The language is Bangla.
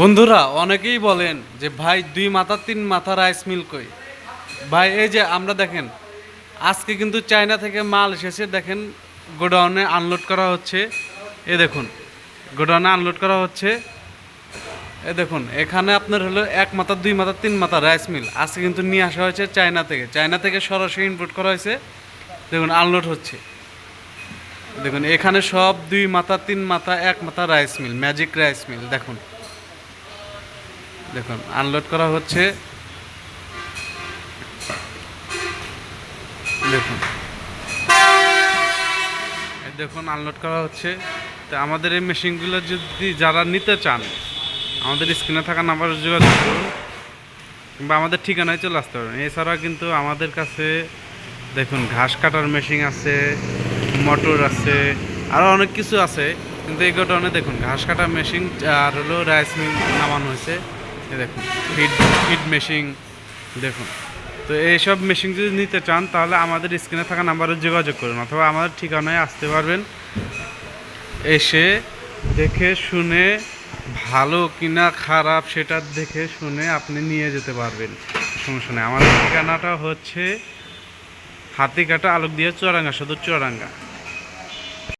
বন্ধুরা, অনেকেই বলেন যে, ভাই, দুই মাথা, তিন মাথা রাইস মিল কই? ভাই, এই যে আমরা দেখেন, আজকে কিন্তু চায়না থেকে মাল এসেছে, দেখেন, গোডাউনে আনলোড করা হচ্ছে। এ দেখুন, গোডাউনে আনলোড করা হচ্ছে। এ দেখুন, এখানে আপনার হলো এক মাথা, দুই মাথা, তিন মাথা রাইস মিল। আজকে কিন্তু নিয়ে আসা হয়েছে চায়না থেকে। চায়না থেকে সরাসরি ইনপুট করা হয়েছে। দেখুন, আনলোড হচ্ছে। দেখুন, এখানে সব দুই মাথা, তিন মাথা, এক মাথা rice mill, magic rice mill, দেখুন। দেখুন আনলোড করা হচ্ছে। দেখুন। দেখুন আনলোড করা হচ্ছে। তো আমাদের এই মেশিনগুলো যদি যারা নিতে চান, আমাদের স্ক্রিনে থাকা নাম্বারে যোগাযোগ করুন, কিংবা আমাদের ঠিকানায় চলে আসতে পারবেন। এছাড়া কিন্তু আমাদের কাছে, দেখুন, ঘাস কাটার মেশিন আছে মোটর আছে আরও অনেক কিছু আছে। কিন্তু এই গোডাউনে দেখুন, ঘাস কাটার মেশিন আর হলো রাইস মিল নামানো হয়েছে। দেখুন ফিড ফিড মেশিন দেখুন। তো এইসব মেশিন যদি নিতে চান, তাহলে আমাদের স্ক্রিনে থাকা নাম্বারে যোগাযোগ করুন, অথবা আমাদের ঠিকানায় আসতে পারবেন। এসে দেখে শুনে, ভালো কিনা খারাপ সেটা দেখে শুনে আপনি নিয়ে যেতে পারবেন। সমস্যা নেই। আমাদের ঠিকানাটা হচ্ছে হাতিকাটা আলোক দিয়ে চুয়াডাঙ্গা শুধু চুয়াডাঙ্গা।